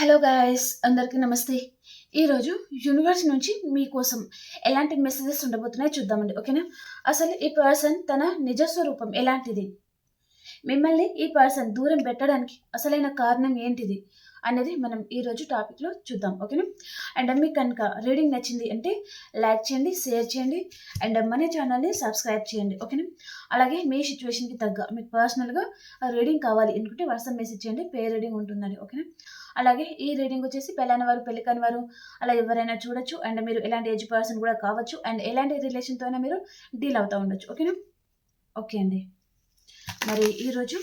Hello guys అందరికీ నమస్తే. ఈరోజు యూనివర్స్ నుంచి మీకోసం ఎలాంటి మెసేజెస్ ఉండబోతున్నాయో చూద్దామండి ఓకేనా? అసలు ఈ పర్సన్ తన నిజ స్వరూపం ఎలాంటిది? మిమ్మల్ని ఈ పర్సన్ దూరం పెట్టడానికి అసలైన కారణం ఏంటిది? అనేది మనం ఈరోజు టాపిక్లో చూద్దాం ఓకేనా? అండ్ మీకు కనుక రీడింగ్ నచ్చింది అంటే లైక్ చేయండి షేర్ చేయండి అండ్ మన ఛానల్ని సబ్స్క్రైబ్ చేయండి ఓకేనా? అలాగే మీ సిచ్యువేషన్కి తగ్గ మీకు పర్సనల్గా రీడింగ్ కావాలి ఎందుకంటే వాట్సాప్ మెసేజ్ చేయండి పే రీడింగ్ ఉంటుందండి ఓకేనా? అలాగే ఈ రీడింగ్ వచ్చేసి పెళ్ళైన వారు పెళ్ళి కాని వారు అలా ఎవరైనా చూడొచ్చు అండ్ మీరు ఎలాంటి ఏజ్ పర్సన్ కూడా కావచ్చు అండ్ ఎలాంటి రిలేషన్తో అయినా మీరు డీల్ అవుతూ ఉండొచ్చు ఓకేనా? ఓకే అండి. మరి ఈరోజు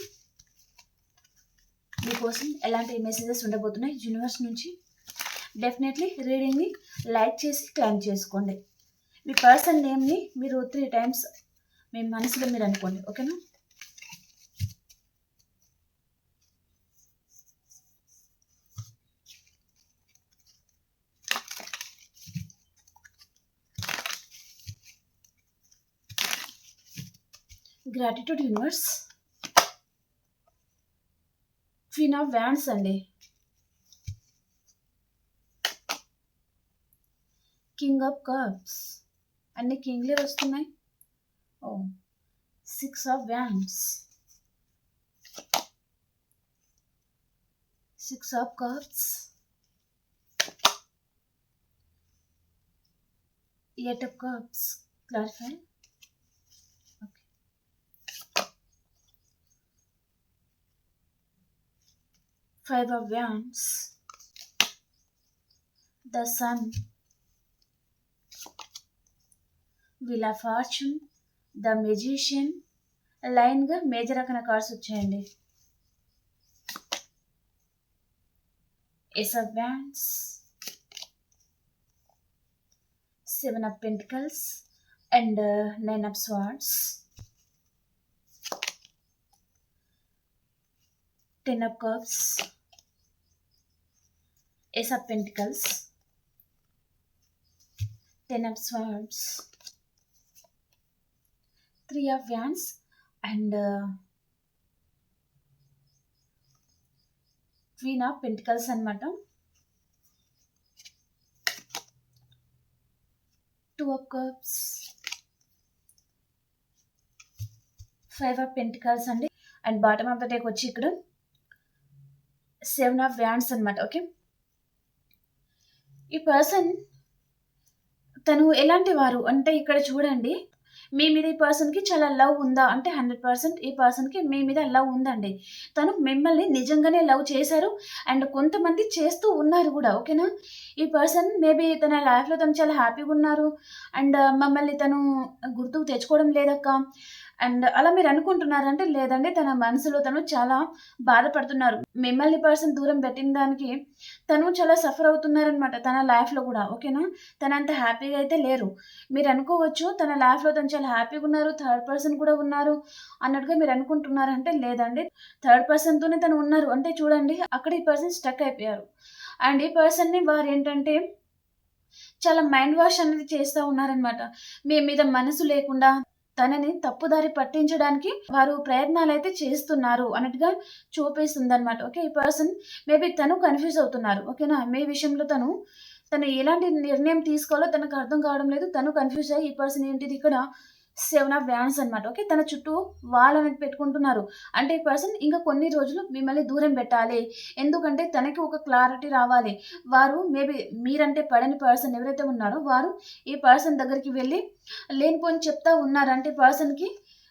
మీకోసం ఎలాంటి మెసేజెస్ ఉండబోతున్నాయి? యూనివర్స్ నుంచి డెఫినెట్లీ రీడింగ్ని లైక్ చేసి క్లైమ్ చేసుకోండి. మీ పర్సన్ నేమ్ని మీరు త్రీ టైమ్స్ మీ మనసులో మీరు అనుకోండి ఓకేనా gratitude universe queen of wands అండి కింగ్ ఆఫ్ కప్స్ అన్ని కింగ్లే వస్తున్నాయి ఓ six of wands six of cups eight of cups clarify Five of the Sun, Wheel fortune Fortune, the Magician, లైన్గా మేజర్ రకమైన కార్డ్స్ వచ్చాయండి. Ace of wands seven of pentacles and nine of swords ten of cups ace of pentacles ten of swords three of wands and uh, queen of pentacles అనమాట two of cups five of pentacles అండి and bottom of the deck వచ్చి ఇక్కడ seven of wands అనమాట okay ఈ person తను ఎలాంటి వారు? అంటే ఇక్కడ చూడండి మీ మీద ఈ పర్సన్కి చాలా లవ్ ఉందా? అంటే హండ్రెడ్ పర్సెంట్ ఈ పర్సన్కి మీ మీద లవ్ ఉందండి. తను మిమ్మల్ని నిజంగానే లవ్ చేశారు అండ్ కొంతమంది చేస్తూ ఉన్నారు కూడా ఓకేనా ఈ పర్సన్ మేబీ తన లైఫ్లో తను చాలా హ్యాపీగా ఉన్నారు అండ్ మమ్మల్ని తను గుర్తుకు తెచ్చుకోవడం లేదక్క. అండ్ అలా మీరు అనుకుంటున్నారంటే లేదండి తన మనసులో తను చాలా బాధపడుతున్నారు. మిమ్మల్ని పర్సన్ దూరం పెట్టిన దానికి తను చాలా సఫర్ అవుతున్నారనమాట తన లైఫ్లో కూడా ఓకేనా? తన అంత హ్యాపీగా అయితే లేరు. మీరు అనుకోవచ్చు తన లైఫ్లో తను చాలా హ్యాపీగా ఉన్నారు థర్డ్ పర్సన్ కూడా ఉన్నారు అన్నట్టుగా మీరు అనుకుంటున్నారంటే లేదండి. థర్డ్ పర్సన్తోనే తను ఉన్నారు. అంటే చూడండి అక్కడ ఈ పర్సన్ స్టక్ అయిపోయారు. అండ్ ఈ పర్సన్ని వారు ఏంటంటే చాలా మైండ్ వాష్ అనేది చేస్తూ ఉన్నారనమాట మీ మీద మనసు లేకుండా తనని తప్పుదారి పట్టించడానికి వారు ప్రయత్నాలు అయితే చేస్తున్నారు అన్నట్టుగా చూపిస్తుంది అనమాట ఓకే ఈ పర్సన్ మేబీ తను కన్ఫ్యూజ్ అవుతున్నారు. ఓకేనా? మీ విషయంలో తను తను ఎలాంటి నిర్ణయం తీసుకోవాలో తనకు అర్థం కావడం లేదు. తను కన్ఫ్యూజ్ అయ్యి ఈ పర్సన్ ఏంటిది ఇక్కడ సెవెన్ ఆఫ్ వ్యాన్స్ అనమాట ఓకే? తన చుట్టూ వాళ్ళు అనేది పెట్టుకుంటున్నారు. అంటే ఈ పర్సన్ ఇంకా కొన్ని రోజులు మిమ్మల్ని దూరం పెట్టాలి. ఎందుకంటే తనకి ఒక క్లారిటీ రావాలి. వారు మేబీ మీరంటే పడని పర్సన్ ఎవరైతే ఉన్నారో వారు ఈ పర్సన్ దగ్గరికి వెళ్ళి లేనిపోని చెప్తా ఉన్నారంటే పర్సన్కి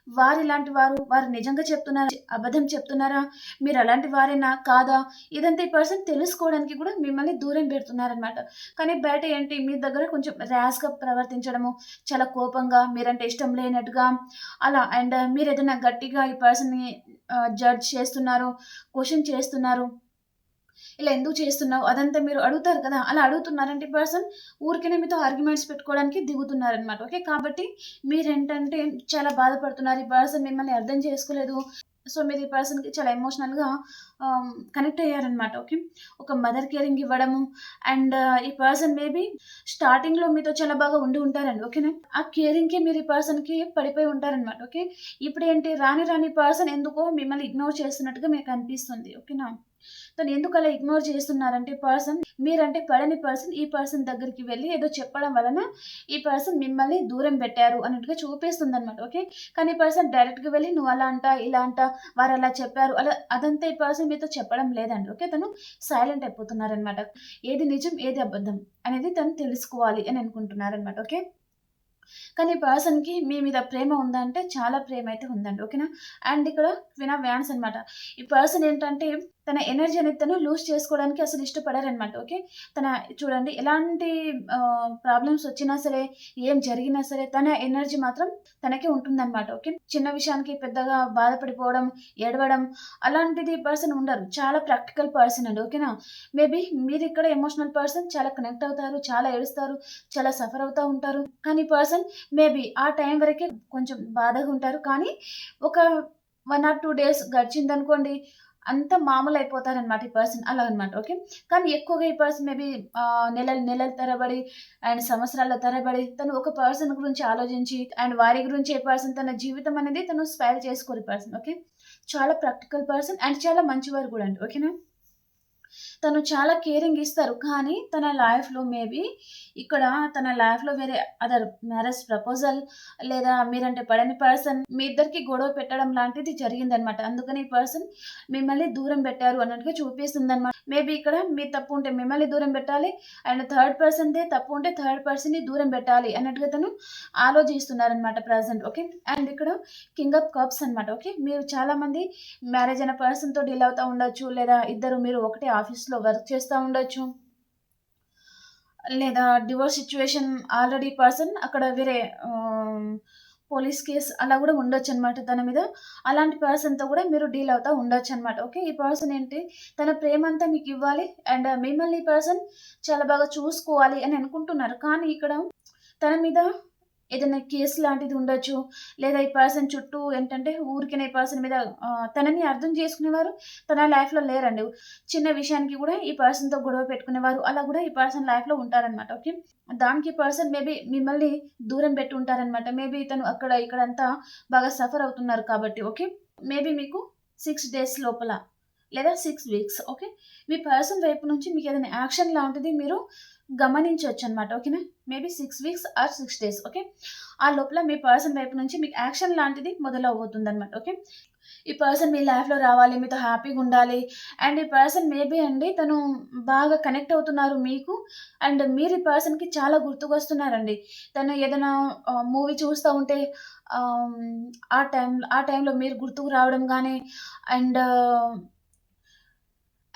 వారు ఇలాంటి వారు వారు నిజంగా చెప్తున్నారా? అబద్ధం చెప్తున్నారా? మీరు అలాంటి వారేనా? కాదా? ఇదంతా ఈ పర్సన్ తెలుసుకోవడానికి కూడా మిమ్మల్ని దూరం పెడుతున్నారనమాట కానీ బయట ఏంటి? మీ దగ్గర కొంచెం ర్యాష్గా ప్రవర్తించడము చాలా కోపంగా మీరంటే ఇష్టం లేనట్టుగా అలా అండ్ మీరు ఏదైనా గట్టిగా ఈ పర్సన్ని జడ్జ్ చేస్తున్నారు క్వశ్చన్ చేస్తున్నారు ఇలా ఎందుకు చేస్తున్నావు? అదంతా మీరు అడుగుతారు కదా? అలా అడుగుతున్నారంటే పర్సన్ ఊరికనే మీతో ఆర్గ్యుమెంట్స్ పెట్టుకోవడానికి దిగుతున్నారనమాట ఓకే కాబట్టి మీరేంటంటే చాలా బాధపడుతున్నారు. ఈ పర్సన్ మిమ్మల్ని అర్థం చేసుకోలేదు. సో మీరు ఈ పర్సన్కి చాలా ఎమోషనల్గా కనెక్ట్ అయ్యారనమాట ఓకే ఒక మదర్ కేరింగ్ ఇవ్వడము అండ్ uh, ఈ పర్సన్ మేబీ స్టార్టింగ్లో మీతో చాలా బాగా ఉండి ఉంటారండి. ఓకేనా ఆ కేరింగ్కి మీరు ఈ పర్సన్కి పడిపోయి ఉంటారనమాట ఓకే ఇప్పుడు ఏంటి రాని రాని పర్సన్ ఎందుకో మిమ్మల్ని ఇగ్నోర్ చేస్తున్నట్టుగా మీకు అనిపిస్తుంది. ఓకేనా తను ఎందుకు అలా ఇగ్నోర్ చేస్తున్నారంటే పర్సన్ మీరంటే పడని పర్సన్ ఈ పర్సన్ దగ్గరికి వెళ్ళి ఏదో చెప్పడం వలన ఈ పర్సన్ మిమ్మల్ని దూరం పెట్టారు అన్నట్టుగా చూపిస్తుంది అనమాట ఓకే కానీ ఈ పర్సన్ డైరెక్ట్గా వెళ్ళి నువ్వు అలా అంట ఇలా అంట వారు అలా చెప్పారు అలా అదంతా ఈ పర్సన్ మీతో చెప్పడం లేదండి ఓకే తను సైలెంట్ అయిపోతున్నారనమాట ఏది నిజం ఏది అబద్ధం అనేది తను తెలుసుకోవాలి అని అనుకుంటున్నారనమాట ఓకే కానీ పర్సన్కి మీ మీద ప్రేమ ఉందంటే చాలా ప్రేమ అయితే ఉందండి ఓకేనా అండ్ ఇక్కడ వినా వ్యాన్స్ అనమాట ఈ పర్సన్ ఏంటంటే తన ఎనర్జీ అనేది తను లూజ్ చేసుకోవడానికి అసలు ఇష్టపడారనమాట ఓకే తన చూడండి ఎలాంటి ప్రాబ్లమ్స్ వచ్చినా సరే ఏం జరిగినా సరే తన ఎనర్జీ మాత్రం తనకే ఉంటుందన్నమాట ఓకే చిన్న విషయానికి పెద్దగా బాధపడిపోవడం ఏడవడం అలాంటిది పర్సన్ ఉండరు. చాలా ప్రాక్టికల్ పర్సన్ అండి ఓకేనా మేబీ మీరు ఇక్కడ ఎమోషనల్ పర్సన్ చాలా కనెక్ట్ అవుతారు చాలా ఏడుస్తారు చాలా సఫర్ అవుతూ ఉంటారు. కానీ పర్సన్ మేబీ ఆ టైం వరకే కొంచెం బాధగా ఉంటారు. కానీ ఒక వన్ ఆర్ టూ డేస్ గడిచిందనుకోండి అంత మామూలు అయిపోతారనమాట ఈ పర్సన్ అలా అనమాట ఓకే కానీ ఎక్కువగా ఈ పర్సన్ మేబీ నెలలు నెలల తరబడి అండ్ సంవత్సరాల తరబడి తను ఒక పర్సన్ గురించి ఆలోచించి అండ్ వారి గురించి ఏ పర్సన్ తన జీవితం అనేది తను స్పైల్ చేసుకోరు పర్సన్ ఓకే చాలా ప్రాక్టికల్ పర్సన్ అండ్ చాలా మంచివారు కూడా అండి ఓకేనా తను చాలా కేరింగ్ ఇస్తారు. కానీ తన లైఫ్లో మేబీ ఇక్కడ తన లైఫ్లో వేరే అదర్ మ్యారేజ్ ప్రపోజల్ లేదా మీరంటే పడని పర్సన్ మీ ఇద్దరికి గొడవ పెట్టడం లాంటిది జరిగిందనమాట అందుకని ఈ పర్సన్ మిమ్మల్ని దూరం పెట్టారు అన్నట్టుగా చూపిస్తుంది అనమాట మేబీ ఇక్కడ మీ తప్పు ఉంటే మిమ్మల్ని దూరం పెట్టాలి అండ్ థర్డ్ పర్సన్దే తప్పు ఉంటే థర్డ్ పర్సన్ని దూరం పెట్టాలి అన్నట్టుగా తను ఆలోచిస్తున్నారనమాట ప్రజెంట్ ఓకే అండ్ ఇక్కడ కింగ్ ఆఫ్ కప్స్ అనమాట ఓకే మీరు చాలా మంది మ్యారేజ్ అయిన పర్సన్తో డీల్ అవుతూ ఉండొచ్చు లేదా ఇద్దరు మీరు ఒకటే ఆఫీస్లో వర్క్ చేస్తూ ఉండొచ్చు. లేదా డివోర్స్ సిచ్యువేషన్ ఆల్రెడీ పర్సన్ అక్కడ వేరే పోలీస్ కేస్ అలా కూడా ఉండొచ్చు అనమాట తన మీద. అలాంటి పర్సన్తో కూడా మీరు డీల్ అవుతూ ఉండొచ్చు అనమాట ఓకే ఈ పర్సన్ ఏంటి? తన ప్రేమ అంతా మీకు ఇవ్వాలి అండ్ మిమ్మల్ని ఈ పర్సన్ చాలా బాగా చూసుకోవాలి అని అనుకుంటున్నారు. కానీ ఇక్కడ తన మీద ఏదైనా కేసు లాంటిది ఉండొచ్చు. లేదా ఈ పర్సన్ చుట్టూ ఏంటంటే ఊరికిన ఈ పర్సన్ మీద తనని అర్థం చేసుకునేవారు తన లైఫ్లో లేరండి. చిన్న విషయానికి కూడా ఈ పర్సన్తో గొడవ పెట్టుకునేవారు. అలా కూడా ఈ పర్సన్ లైఫ్లో ఉంటారనమాట ఓకే? దానికి పర్సన్ మేబీ మిమ్మల్ని దూరం పెట్టి ఉంటారనమాట మేబీ తను అక్కడ ఇక్కడంతా బాగా సఫర్ అవుతున్నారు కాబట్టి ఓకే? మేబీ మీకు సిక్స్ డేస్ లోపల లేదా సిక్స్ వీక్స్ ఓకే మీ పర్సన్ వైపు నుంచి మీకు ఏదైనా యాక్షన్ లాంటిది మీరు గమనించవచ్చు అనమాట ఓకేనా maybe six weeks or six days okay ఆ లోపల మీ పర్సన్ వైపు నుంచి మీకు యాక్షన్ లాంటిది మొదలవుతుంది అనమాట ఓకే ఈ పర్సన్ మీ లైఫ్లో రావాలి మీతో హ్యాపీగా ఉండాలి అండ్ ఈ పర్సన్ మేబీ అండి తను బాగా కనెక్ట్ అవుతున్నారు మీకు అండ్ మీరు ఈ పర్సన్కి చాలా గుర్తుకొస్తున్నారండి. తను ఏదైనా మూవీ చూస్తూ ఉంటే ఆ టైం ఆ టైంలో మీరు గుర్తుకు రావడం కానీ అండ్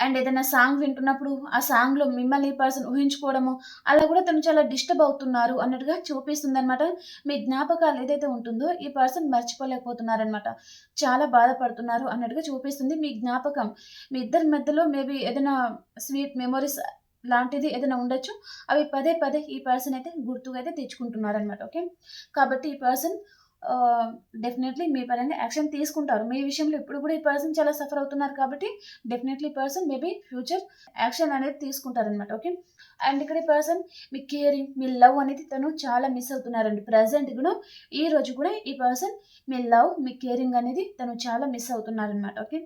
అండ్ ఏదైనా సాంగ్ వింటున్నప్పుడు ఆ సాంగ్లో మిమ్మల్ని ఈ పర్సన్ ఊహించుకోవడము అలా కూడా తను చాలా డిస్టర్బ్ అవుతున్నారు అన్నట్టుగా చూపిస్తుంది అనమాట మీ జ్ఞాపకాలు ఏదైతే ఉంటుందో ఈ పర్సన్ మర్చిపోలేకపోతున్నారనమాట చాలా బాధపడుతున్నారు అన్నట్టుగా చూపిస్తుంది మీ జ్ఞాపకం. మీ ఇద్దరి మధ్యలో మేబీ ఏదైనా స్వీట్ మెమొరీస్ లాంటిది ఏదైనా ఉండొచ్చు అవి పదే పదే ఈ పర్సన్ అయితే గుర్తుగా అయితే తెచ్చుకుంటున్నారనమాట ఓకే? కాబట్టి ఈ పర్సన్ డెఫినెట్లీ మీ పైన యాక్షన్ తీసుకుంటారు. మీ విషయంలో ఇప్పుడు కూడా ఈ పర్సన్ చాలా సఫర్ అవుతున్నారు కాబట్టి definitely person maybe future action అనేది తీసుకుంటారనమాట ఓకే అండ్ ఇక్కడ ఈ పర్సన్ మీ కేరింగ్ మీ లవ్ అనేది తను చాలా మిస్ అవుతున్నారండి. ప్రజెంట్ కూడా ఈ రోజు కూడా ఈ పర్సన్ మీ లవ్ మీ కేరింగ్ అనేది తను చాలా మిస్ అవుతున్నారనమాట ఓకే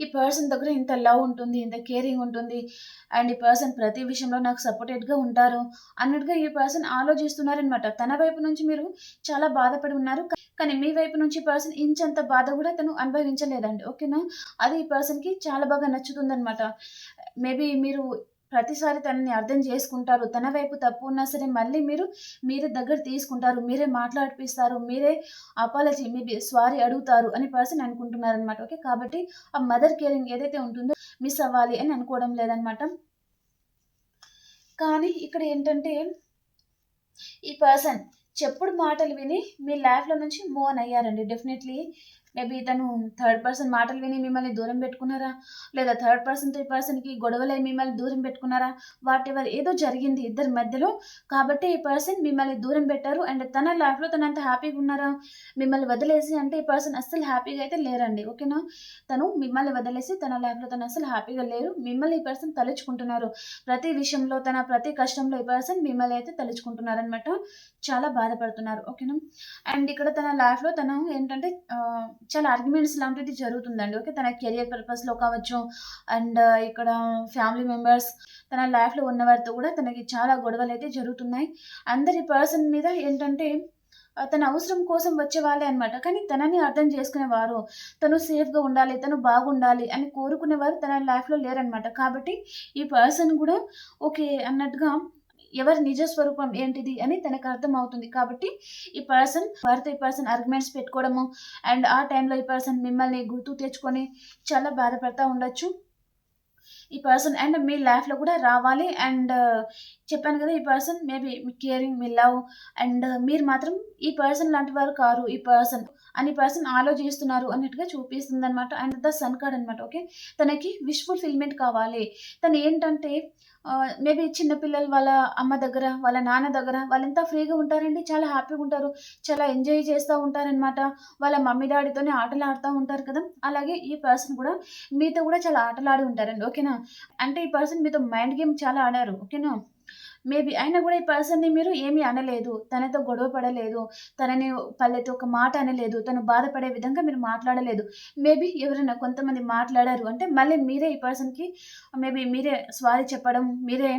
ఈ పర్సన్ దగ్గర ఇంత లవ్ ఉంటుంది ఇంత కేరింగ్ ఉంటుంది అండ్ ఈ పర్సన్ ప్రతి విషయంలో నాకు సపోర్టెడ్గా ఉంటారు అన్నట్టుగా ఈ పర్సన్ ఆలోచిస్తున్నారనమాట తన వైపు నుంచి మీరు చాలా బాధపడి ఉన్నారు కానీ మీ వైపు నుంచి పర్సన్ ఇంచంత బాధ కూడా తను అనుభవించలేదండి. ఓకేనా? అది ఈ పర్సన్కి చాలా బాగా నచ్చుతుందనమాట మేబీ మీరు ప్రతిసారి తనని అర్థం చేసుకుంటారు. తన వైపు తప్పు ఉన్నా సరే మళ్ళీ మీరు మీరే దగ్గర తీసుకుంటారు. మీరే మాట్లాడిపిస్తారు. మీరే అపాలజీ మీ సారీ అడుగుతారు అని పర్సన్ అనుకుంటున్నారు అనమాట ఓకే కాబట్టి ఆ మదర్ కేరింగ్ ఏదైతే ఉంటుందో మిస్ అవ్వాలి అని అనుకోవడం లేదనమాట కానీ ఇక్కడ ఏంటంటే ఈ పర్సన్ చెప్పుడు మాటలు విని మీ లైఫ్లో నుంచి మూవ్ అని అయ్యారండి. డెఫినెట్లీ మేబీ తను థర్డ్ పర్సన్ మాటలు విని మిమ్మల్ని దూరం పెట్టుకున్నారా? లేదా థర్డ్ పర్సన్తో పర్సన్కి గొడవలై మిమ్మల్ని దూరం పెట్టుకున్నారా? వాట్ ఎవర్ ఏదో జరిగింది ఇద్దరి మధ్యలో. కాబట్టి ఈ పర్సన్ మిమ్మల్ని దూరం పెట్టారు అండ్ తన లైఫ్లో తను అంత హ్యాపీగా ఉన్నారా? మిమ్మల్ని వదిలేసి అంటే ఈ పర్సన్ అస్సలు హ్యాపీగా అయితే లేరండి. ఓకేనా తను మిమ్మల్ని వదిలేసి తన లైఫ్లో తను అసలు హ్యాపీగా లేరు. మిమ్మల్ని ఈ పర్సన్ తలుచుకుంటున్నారు. ప్రతి విషయంలో తన ప్రతి కష్టంలో ఈ పర్సన్ మిమ్మల్ని అయితే తలుచుకుంటున్నారనమాట చాలా బాధపడుతున్నారు. ఓకేనా అండ్ ఇక్కడ తన లైఫ్లో తను ఏంటంటే చాలా ఆర్గ్యుమెంట్స్ లాంటిది జరుగుతుందండి. ఓకే. తన కెరియర్ పర్పస్‌లో కావచ్చు అండ్ uh, ఇక్కడ ఫ్యామిలీ మెంబర్స్ తన లైఫ్‌లో ఉన్నవారితో కూడా తనకి చాలా గొడవలు అయితే జరుగుతున్నాయి. అందరి పర్సన్ మీద ఏంటంటే తన అవసరం కోసం వచ్చే వాళ్ళే అనమాట. కానీ తనని అర్థం చేసుకునేవారు, తను సేఫ్‌గా ఉండాలి, తను బాగుండాలి అని కోరుకునేవారు తన లైఫ్‌లో లేరనమాట. కాబట్టి ఈ పర్సన్ కూడా ఓకే అన్నట్టుగా ఎవరి నిజ స్వరూపం ఏంటిది అని తనకు అర్థమవుతుంది. కాబట్టి ఈ పర్సన్ వారితో ఈ పర్సన్ ఆర్గ్యుమెంట్స్ పెట్టుకోవడము అండ్ ఆ టైంలో ఈ పర్సన్ మిమ్మల్ని గుర్తు తెచ్చుకొని చాలా బాధపడతా ఉండొచ్చు. ఈ పర్సన్ అండ్ మీ లైఫ్‌లో కూడా రావాలి అండ్ చెప్పాను కదా! ఈ పర్సన్ మేబీ మీ కేరింగ్, మీ లవ్ అండ్ మీరు మాత్రం ఈ పర్సన్ లాంటి వారు కారు ఈ పర్సన్ అని పర్సన్ ఆలోచిస్తున్నారు అన్నట్టుగా చూపిస్తుందనమాట. అండ్ ద సన్ కార్డ్ అనమాట. ఓకే. తనకి విష్ ఫుల్‌ఫిల్‌మెంట్ కావాలి. తను ఏంటంటే మేబీ చిన్నపిల్లలు వాళ్ళ అమ్మ దగ్గర, వాళ్ళ నాన్న దగ్గర వాళ్ళంతా ఫ్రీగా ఉంటారండి. చాలా హ్యాపీగా ఉంటారు. చాలా ఎంజాయ్ చేస్తూ ఉంటారనమాట. వాళ్ళ మమ్మీ డాడీతోనే ఆటలు ఆడుతూ ఉంటారు కదా! అలాగే ఈ పర్సన్ కూడా మీతో కూడా చాలా ఆటలు ఆడి ఉంటారండి. ఓకేనా. అంటే ఈ పర్సన్ మీతో మైండ్ గేమ్ చాలా ఆడారు. ఓకేనా. మేబీ అయినా కూడా ఈ పర్సన్‌ని మీరు ఏమీ అనలేదు. తనతో గొడవ పడలేదు. తనని పల్లెతో ఒక మాట అనలేదు. తను బాధపడే విధంగా మీరు మాట్లాడలేదు. మేబీ ఎవరైనా కొంతమంది మాట్లాడారు అంటే మళ్ళీ మీరే ఈ పర్సన్‌కి మేబీ మీరే సారీ చెప్పడం, మీరే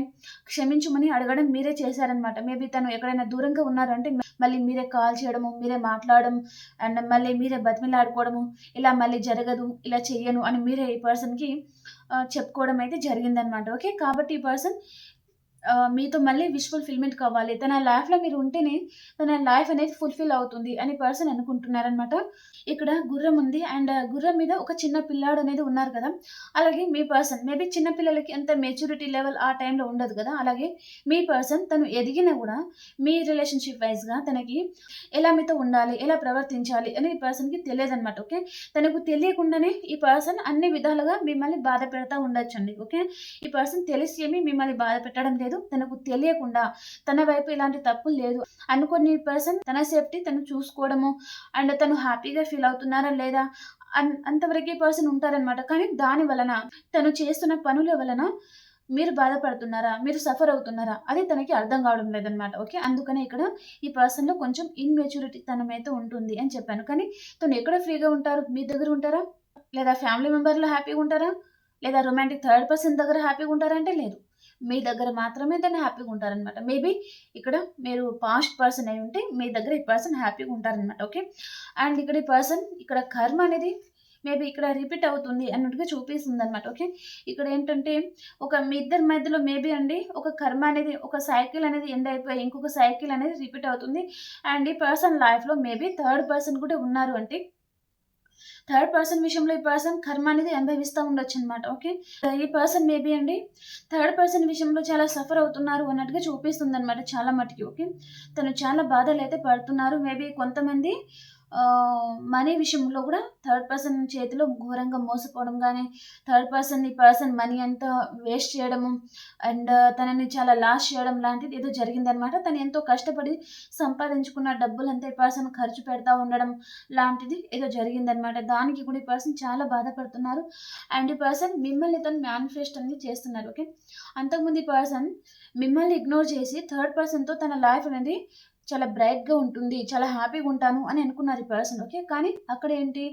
క్షమించమని అడగడం మీరే చేశారనమాట. మేబీ తను ఎక్కడైనా దూరంగా ఉన్నారంటే మళ్ళీ మీరే కాల్ చేయడము, మీరే మాట్లాడడం అండ్ మళ్ళీ మీరే బతిమిలాడుకోవడము, ఇలా మళ్ళీ జరగదు, ఇలా చెయ్యను అని మీరే ఈ పర్సన్‌కి చెప్పుకోవడం అయితే జరిగిందనమాట. ఓకే. కాబట్టి ఈ పర్సన్ ఆహ్, మీతో మళ్ళీ విష్ ఫుల్‌ఫిల్‌మెంట్ కావాలి. తన లైఫ్‌లో మీరు ఉంటేనే తన లైఫ్ అనేది ఫుల్‌ఫిల్ అవుతుంది అని పర్సన్ అనుకుంటున్నారనమాట. ఇక్కడ గుర్రం ఉంది అండ్ గుర్రం మీద ఒక చిన్న పిల్లాడు అనేది ఉన్నారు కదా! అలాగే మీ పర్సన్ మేబీ చిన్న పిల్లలకి అంత మెచ్యూరిటీ లెవెల్ ఆ టైంలో ఉండదు కదా! అలాగే మీ పర్సన్ తను ఎదిగినా కూడా మీ రిలేషన్‌షిప్ వైస్‌గా తనకి ఎలా మీతో ఉండాలి, ఎలా ప్రవర్తించాలి అని ఈ పర్సన్‌కి తెలియదనమాట. ఓకే. తనకు తెలియకుండానే ఈ పర్సన్ అన్ని విధాలుగా మిమ్మల్ని బాధ పెడతా ఉండొచ్చండి. ఓకే. ఈ పర్సన్ తెలిసి ఏమి మిమ్మల్ని బాధ పెట్టడం లేదు. తనకు తెలియకుండా తన వైపు ఇలాంటి తప్పులు లేదు అనుకోని పర్సన్ తన సేఫ్టీ తను చూసుకోవడము అండ్ తను హ్యాపీగా ఫీల్ అవుతున్నారా లేదా అన్ అంతవరకే పర్సన్ ఉంటారనమాట. కానీ దాని వలన తను చేస్తున్న పనుల వలన మీరు బాధపడుతున్నారా? మీరు సఫర్ అవుతున్నారా? అది తనకి అర్థం కావడం లేదనమాట. ఓకే. అందుకనే ఇక్కడ ఈ పర్సన్‌లో కొంచెం ఇమ్మెచ్యూరిటీ తనమైతే ఉంటుంది అని చెప్పాను. కానీ తను ఎక్కడ ఫ్రీగా ఉంటారు? మీ దగ్గర ఉంటారా? లేదా ఫ్యామిలీ మెంబర్‌లో హ్యాపీగా ఉంటారా? లేదా రొమాంటిక్ థర్డ్ పర్సన్ దగ్గర హ్యాపీగా ఉంటారా అంటే లేదు. మీ దగ్గర మాత్రమే తను హ్యాపీగా ఉంటారనమాట. మేబీ ఇక్కడ మీరు పాస్ట్ పర్సన్ అయి ఉంటే మీ దగ్గర ఈ పర్సన్ హ్యాపీగా ఉంటారనమాట. ఓకే. అండ్ ఇక్కడ ఈ పర్సన్ ఇక్కడ కర్మ అనేది మేబీ ఇక్కడ రిపీట్ అవుతుంది అన్నట్టుగా చూపిస్తుంది అనమాట ఓకే. ఇక్కడ ఏంటంటే ఒక మీ ఇద్దరి మధ్యలో మేబీ అండి ఒక కర్మ అనేది ఒక సైకిల్ అనేది ఎండ్ అయిపోయి ఇంకొక సైకిల్ అనేది రిపీట్ అవుతుంది. అండ్ ఈ పర్సన్ లైఫ్‌లో మేబీ థర్డ్ పర్సన్ కూడా ఉన్నారు అంటే థర్డ్ పర్సన్ విషయంలో ఈ పర్సన్ కర్మ అనేది అనుభవిస్తా ఉండొచ్చనమాట. ఓకే. ఈ పర్సన్ మేబీ అండి థర్డ్ పర్సన్ విషయంలో చాలా సఫర్ అవుతున్నారు అన్నట్టుగా చూపిస్తుంది అనమాట చాలా మటుకి ఓకే. తను చాలా బాధలు అయితే పడుతున్నారు. మేబీ కొంతమంది మనీ విషయంలో కూడా థర్డ్ పర్సన్ చేతిలో ఘోరంగా మోసపోవడం కానీ థర్డ్ పర్సన్ ఈ పర్సన్ మనీ అంతా వేస్ట్ చేయడము అండ్ తనని చాలా లాస్ చేయడం లాంటిది ఏదో జరిగిందనమాట. తను ఎంతో కష్టపడి సంపాదించుకున్న డబ్బులంతా ఈ పర్సన్ ఖర్చు పెడతా ఉండడం లాంటిది ఏదో జరిగిందనమాట. దానికి కూడా ఈ పర్సన్ చాలా బాధపడుతున్నారు. అండ్ ఈ పర్సన్ మిమ్మల్ని తను మేనిఫెస్ట్ అనేది చేస్తున్నారు. ఓకే. అంతకుముందు ఈ పర్సన్ మిమ్మల్ని ఇగ్నోర్ చేసి థర్డ్ పర్సన్‌తో తన లైఫ్ అనేది చాలా బ్రైట్‌గా ఉంటుంది. చాలా హ్యాపీగా ఉంటాను అని అనుకున్నారు ఈ పర్సన్. ఓకే. కానీ అక్కడ ఏంటి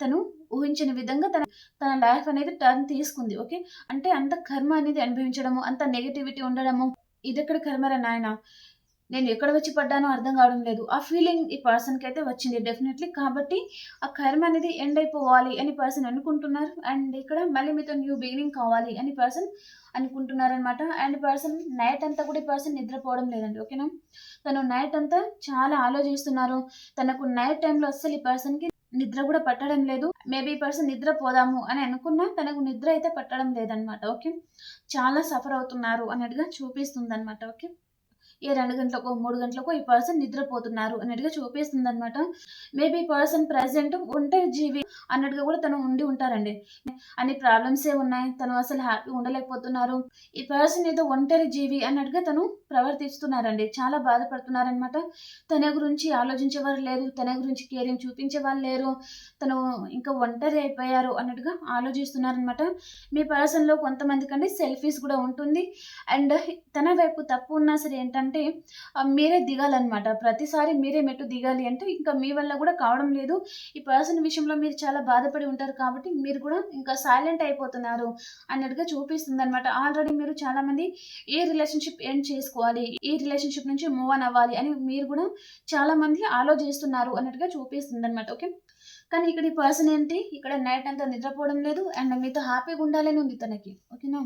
తను ఊహించిన విధంగా తన తన లైఫ్ అనేది టర్న్ తీసుకుంది. ఓకే. అంటే అంత కర్మ అనేది అనుభవించడము, అంత నెగటివిటీ ఉండడము. ఇదెక్కడ కర్మరా నాయనా! నేను ఎక్కడ వచ్చి పడ్డానో అర్థం కావడం లేదు. ఆ ఫీలింగ్ ఈ పర్సన్‌కైతే వచ్చింది డెఫినెట్‌లీ. కాబట్టి ఆ కర్మ అనేది ఎండ్ అయిపోవాలి అని పర్సన్ అనుకుంటున్నారు. అండ్ ఇక్కడ మళ్ళీ మీతో న్యూ బిగినింగ్ కావాలి అని పర్సన్ అనుకుంటున్నారనమాట. అండ్ పర్సన్ నైట్ అంతా కూడా ఈ పర్సన్ నిద్రపోవడం లేదండి. ఓకేనా. తను నైట్ అంతా చాలా ఆలోచిస్తున్నారు. తనకు నైట్ టైంలో అస్సలు ఈ పర్సన్‌కి నిద్ర కూడా పట్టడం లేదు. మేబీ ఈ పర్సన్ నిద్ర పోదాము అని అనుకున్నా తనకు నిద్ర అయితే పట్టడం లేదనమాట. ఓకే. చాలా సఫర్ అవుతున్నారు అన్నట్టుగా చూపిస్తుందనమాట. ఓకే. ఏ రెండు గంటలకో, మూడు గంటలకో ఈ పర్సన్ నిద్రపోతున్నారు అన్నట్టుగా చూపిస్తుంది అనమాట మేబీ పర్సన్ ప్రెసెంట్ ఒంటరి జీవి అన్నట్టుగా కూడా తను ఉండి ఉంటారండి. అన్ని ప్రాబ్లమ్సే ఉన్నాయి. తను అసలు హ్యాపీ ఉండలేకపోతున్నారు. ఈ పర్సన్ ఏదో ఒంటరి జీవి అన్నట్టుగా తను ప్రవర్తిస్తున్నారండి. చాలా బాధపడుతున్నారనమాట. తన గురించి ఆలోచించేవారు లేరు. తన గురించి కేరింగ్ చూపించేవాళ్ళు లేరు. తను ఇంకా ఒంటరి అయిపోయారు అన్నట్టుగా ఆలోచిస్తున్నారనమాట. మీ పర్సన్‌లో కొంతమందికండి సెల్ఫీస్ కూడా ఉంటుంది. అండ్ తన వైపు తప్పు ఉన్నా సరే ఏంటంటే ఏంటంటే మీరే దిగాలన్నమాట ప్రతిసారి మీరే మెట్టు దిగాలి అంటే ఇంకా మీ వల్ల కూడా కావడం లేదు. ఈ పర్సన్ విషయంలో మీరు చాలా బాధపడి ఉంటారు కాబట్టి మీరు కూడా ఇంకా సైలెంట్ అయిపోతున్నారు అన్నట్టుగా చూపిస్తుంది అనమాట ఆల్రెడీ మీరు చాలామంది ఏ రిలేషన్‌షిప్ ఎండ్ చేసుకోవాలి. ఈ రిలేషన్‌షిప్ నుంచి మూవ్ ఆన్ అవ్వాలి అని మీరు కూడా చాలామంది ఆలోచిస్తున్నారు అన్నట్టుగా చూపిస్తుంది అనమాట ఓకే. కానీ ఇక్కడ ఈ పర్సన్ ఏంటి ఇక్కడ నైట్ అంతా నిద్రపోవడం లేదు. అండ్ మీతో హ్యాపీగా ఉండాలని ఉంది తనకి. ఓకేనా.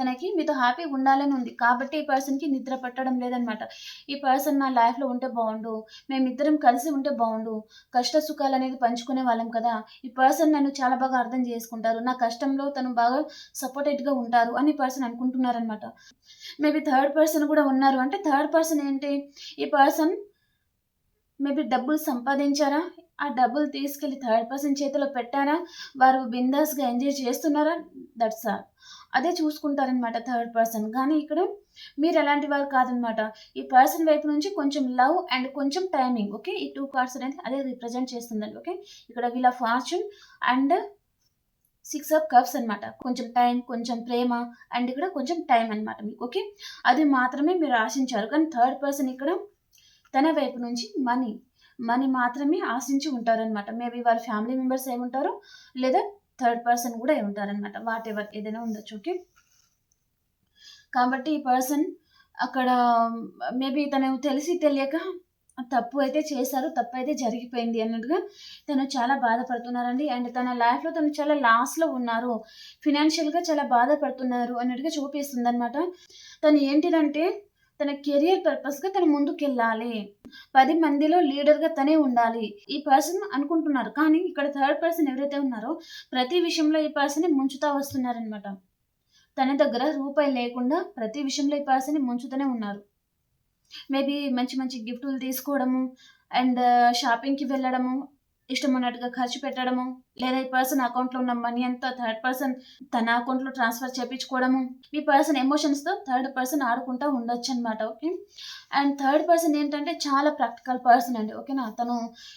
తనకి మీతో హ్యాపీగా ఉండాలని ఉంది. కాబట్టి ఈ పర్సన్‌కి నిద్ర పట్టడం లేదనమాట. ఈ పర్సన్ నా లైఫ్‌లో ఉంటే బాగుండు మేమిద్దరం కలిసి ఉంటే బాగుండు కష్ట సుఖాలు అనేది పంచుకునే వాళ్ళం కదా! ఈ పర్సన్ నన్ను చాలా బాగా అర్థం చేసుకుంటారు. నా కష్టంలో తను బాగా సపోర్టెడ్‌గా ఉంటారు అని పర్సన్ అనుకుంటున్నారనమాట. మేబీ థర్డ్ పర్సన్ కూడా ఉన్నారు. అంటే థర్డ్ పర్సన్ ఏంటి ఈ పర్సన్ మేబీ డబ్బులు సంపాదించారా? ఆ డబ్బులు తీసుకెళ్ళి థర్డ్ పర్సన్ చేతిలో పెట్టారా? వారు బిందాస్‌గా ఎంజాయ్ చేస్తున్నారా? That's all. అదే చూసుకుంటారనమాట థర్డ్ పర్సన్. కానీ ఇక్కడ మీరు ఎలాంటి వారు కాదనమాట. ఈ పర్సన్ వైపు నుంచి కొంచెం లవ్ అండ్ కొంచెం టైమింగ్. ఓకే. ఈ టూ కార్డ్స్ అనేది అదే రిప్రజెంట్ చేస్తుందండి. ఓకే. ఇక్కడ వీళ్ళ fortune and six of cups అనమాట. కొంచెం టైం, కొంచెం ప్రేమ అండ్ ఇక్కడ కొంచెం టైం అనమాట మీకు. ఓకే. అది మాత్రమే మీరు ఆశించారు. కానీ థర్డ్ పర్సన్ ఇక్కడ తన వైపు నుంచి మనీ, మనీ మాత్రమే ఆశించి ఉంటారనమాట. మేబీ వాళ్ళ ఫ్యామిలీ మెంబర్స్ ఏముంటారు లేదా థర్డ్ పర్సన్ కూడా ఉంటారనమాట వాట్ ఎవర్ ఏదైనా ఉండొచ్చు. ఓకే. కాబట్టి ఈ పర్సన్ అక్కడ మేబీ తను తెలిసి తెలియక తప్పు అయితే చేశారు. అయితే జరిగిపోయింది అన్నట్టుగా తను చాలా బాధపడుతున్నారండి. అండ్ తన లైఫ్‌లో తను చాలా లాస్‌లో ఉన్నారు. ఫినాన్షియల్‌గా చాలా బాధపడుతున్నారు అన్నట్టుగా చూపిస్తుందనమాట. తను ఏంటిదంటే తన కెరియర్ పర్పస్‌గా తను ముందుకెళ్ళాలి. పది మందిలో లీడర్‌గా తనే ఉండాలి. ఈ పర్సన్ అనుకుంటున్నారు. కానీ ఇక్కడ థర్డ్ పర్సన్ ఎవరైతే ఉన్నారో ప్రతి విషయంలో ఈ పర్సన్‌ని ముంచుతా వస్తున్నారనమాట. తన దగ్గర రూపాయి లేకుండా ప్రతి విషయంలో ఈ పర్సన్‌ని ముంచుతూనే ఉన్నారు. మేబీ మంచి మంచి గిఫ్టులు తీసుకోవడము అండ్ షాపింగ్‌కి uh, వెళ్ళడము, ఇష్టమున్నట్టుగా ఖర్చు పెట్టడము, లేదా ఈ పర్సన్ అకౌంట్‌లో ఉన్న మనీ అంతా థర్డ్ పర్సన్ తన అకౌంట్‌లో ట్రాన్స్‌ఫర్ చేపించుకోవడము. ఈ పర్సన్ ఎమోషన్స్‌తో థర్డ్ పర్సన్ ఆడుకుంటా ఉండొచ్చనమాట. ఓకే. అండ్ థర్డ్ పర్సన్ ఏంటంటే చాలా ప్రాక్టికల్ పర్సన్ అండి. ఓకేనా. తను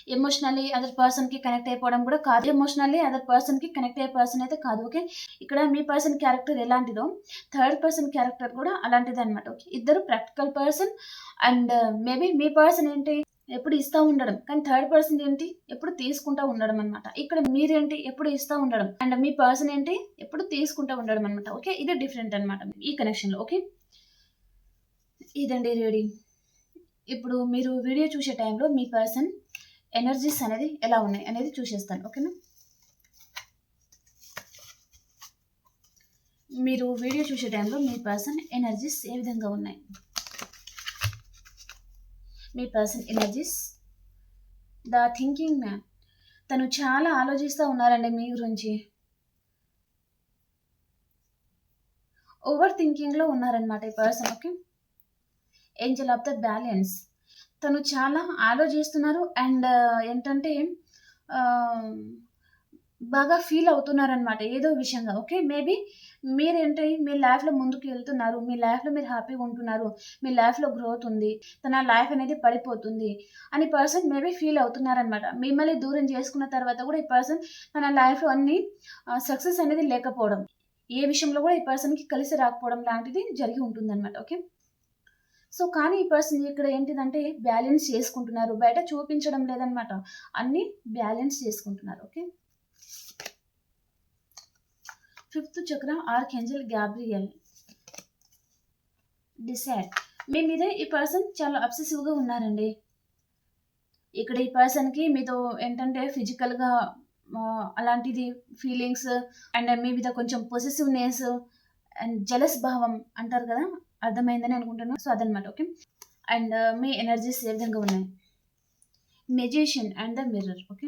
ఎమోషనల్లీ అదర్ పర్సన్‌కి కనెక్ట్ అయిపోవడం కూడా కాదు. ఎమోషనల్లీ అదర్ పర్సన్‌కి కనెక్ట్ అయ్యే పర్సన్ అయితే కాదు. ఓకే. ఇక్కడ మీ పర్సన్ క్యారెక్టర్ ఎలాంటిదో థర్డ్ పర్సన్ క్యారెక్టర్ కూడా అలాంటిదనమాట. ఓకే. ఇద్దరు ప్రాక్టికల్ పర్సన్ అండ్ మేబీ మీ పర్సన్ ఏంటి ఎప్పుడు ఇస్తూ ఉండడం. కానీ థర్డ్ పర్సన్ ఏంటి ఎప్పుడు తీసుకుంటా ఉండడం అనమాట. ఇక్కడ మీరేంటి ఎప్పుడు ఇస్తూ ఉండడం. అండ్ మీ పర్సన్ ఏంటి ఎప్పుడు తీసుకుంటా ఉండడం అనమాట. ఓకే. ఇది డిఫరెంట్ అనమాట ఈ కనెక్షన్‌లో. ఓకే. ఇదండి రీడింగ్. ఇప్పుడు మీరు వీడియో చూసే టైంలో మీ పర్సన్ ఎనర్జీస్ అనేది ఎలా ఉన్నాయి అనేది చూసేస్తాను. ఓకేనా. మీరు వీడియో చూసే టైంలో మీ పర్సన్ ఎనర్జీస్ ఏ విధంగా ఉన్నాయి? మీ person energies the thinking man. తను చాలా ఆలోచిస్తూ ఉన్నారండి మీ గురించి. ఓవర్ థింకింగ్‌లో ఉన్నారనమాట ఈ person. Okay. Angel of the balance. తను చాలా ఆలోచిస్తున్నారు అండ్ ఏంటంటే బాగా ఫీల్ అవుతున్నారనమాట ఏదో విషయంగా. ఓకే. మేబీ మీరేంటి మీ లైఫ్‌లో ముందుకు వెళ్తున్నారు. మీ లైఫ్‌లో మీరు హ్యాపీగా ఉంటున్నారు. మీ లైఫ్‌లో గ్రోత్ ఉంది. తన లైఫ్ అనేది పడిపోతుంది అని పర్సన్ మేబీ ఫీల్ అవుతున్నారనమాట. మిమ్మల్ని దూరం చేసుకున్న తర్వాత కూడా ఈ పర్సన్ తన లైఫ్‌లో అన్ని సక్సెస్ అనేది లేకపోవడం. ఏ విషయంలో కూడా ఈ పర్సన్‌కి కలిసి రాకపోవడం లాంటిది జరిగి ఉంటుందనమాట. ఓకే. సో, కానీ ఈ పర్సన్ ఇక్కడ ఏంటిదంటే బ్యాలెన్స్ చేసుకుంటున్నారు. బయట చూపించడం లేదనమాట. అన్నీ బ్యాలెన్స్ చేసుకుంటున్నారు. ఓకే. ఫిఫ్త్ చక్ర ఆర్కేంజెల్ గ్యాబ్రియల్. డిసైడ్. మీ మీద ఈ పర్సన్ చాలా అబ్సెసివ్‌గా ఉన్నారండి. ఇక్కడ ఈ పర్సన్‌కి మీతో ఏంటంటే ఫిజికల్‌గా అలాంటిది ఫీలింగ్స్ అండ్ మీ మీద కొంచెం పొసెసివ్‌నెస్ అండ్ జలస్ భావం అంటారు కదా! అర్థమైందని అనుకుంటున్నాను. సో, అదనమాట. ఓకే. అండ్ మీ ఎనర్జీస్ ఏ విధంగా ఉన్నాయి? Magician and the mirror. Okay.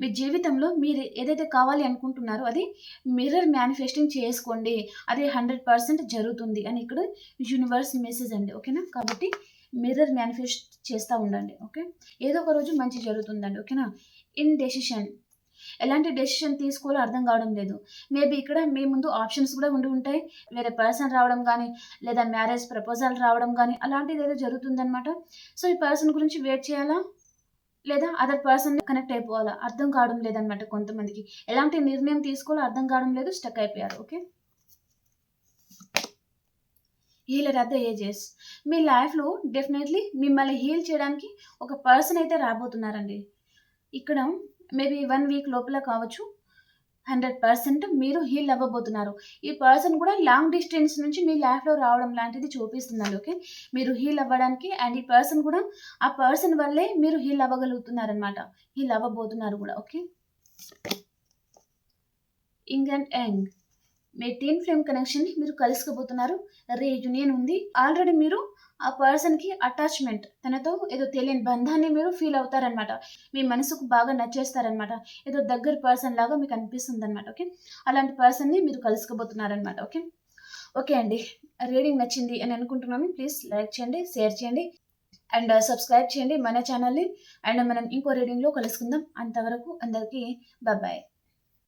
మీ జీవితంలో మీరు ఏదైతే కావాలి అనుకుంటున్నారో అది మిర్రర్ మేనిఫెస్టింగ్ చేసుకోండి. అది 100% జరుగుతుంది అని ఇక్కడ యూనివర్స్ మెసేజ్ అండి. ఓకేనా. కాబట్టి మిర్రర్ మేనిఫెస్ట్ చేస్తూ ఉండండి. ఓకే. ఏదో ఒక రోజు మంచి జరుగుతుందండి. ఓకేనా. ఇన్ డెసిషన్ ఎలాంటి డెసిషన్ తీసుకోవాలో అర్థం కావడం లేదు. మేబీ ఇక్కడ మీ ముందు ఆప్షన్స్ కూడా ఉండి ఉంటాయి. వేరే పర్సన్ రావడం కానీ లేదా మ్యారేజ్ ప్రపోజల్ రావడం కానీ అలాంటిది ఏదో జరుగుతుందనమాట. సో, ఈ పర్సన్ గురించి వెయిట్ చేయాలా? లేదా అదర్ పర్సన్ కనెక్ట్ అయిపోవాలా? అర్థం కావడం లేదనమాట కొంతమందికి. ఎలాంటి నిర్ణయం తీసుకోవాలో అర్థం కావడం లేదు. స్టక్ అయిపోయారు. Okay. Healer at the ages మీ లైఫ్లో డెఫినెట్లీ మిమ్మల్ని హీల్ చేయడానికి ఒక పర్సన్ అయితే రాబోతున్నారండి ఇక్కడ మేబీ వన్ వీక్ లోపల కావచ్చు హండ్రెడ్ పర్సెంట్ మీరు హీల్ అవ్వబోతున్నారు. ఈ పర్సన్ కూడా లాంగ్ డిస్టెన్స్ నుంచి మీ లైఫ్లో రావడం లాంటిది చూపిస్తున్నారు ఓకే? మీరు హీల్ అవ్వడానికి అండ్ ఈ పర్సన్ కూడా ఆ పర్సన్ వల్లే మీరు హీల్ అవ్వగలుగుతున్నారనమాట హీల్ అవ్వబోతున్నారు కూడా. ఓకే? ఇంగ్ అండ్ యంగ్ మీ టీన్ ఫ్రేమ్ కనెక్షన్ని మీరు కలుసుకోబోతున్నారు రీయూనియన్ ఉంది. ఆల్రెడీ మీరు ఆ పర్సన్కి అటాచ్మెంట్ తనతో ఏదో తెలియని బంధాన్ని మీరు ఫీల్ అవుతారనమాట మీ మనసుకు బాగా నచ్చేస్తారనమాట ఏదో దగ్గర పర్సన్ లాగా మీకు అనిపిస్తుంది అనమాట ఓకే? అలాంటి పర్సన్ని మీరు కలుసుకోబోతున్నారనమాట ఓకే? ఓకే అండి. రీడింగ్ నచ్చింది అని అనుకుంటున్నాను. ప్లీజ్ లైక్ చేయండి షేర్ చేయండి అండ్ సబ్స్క్రైబ్ చేయండి మన ఛానల్ని. అండ్ మనం ఇంకో రీడింగ్లో కలుసుకుందాం. అంతవరకు అందరికీ బాయ్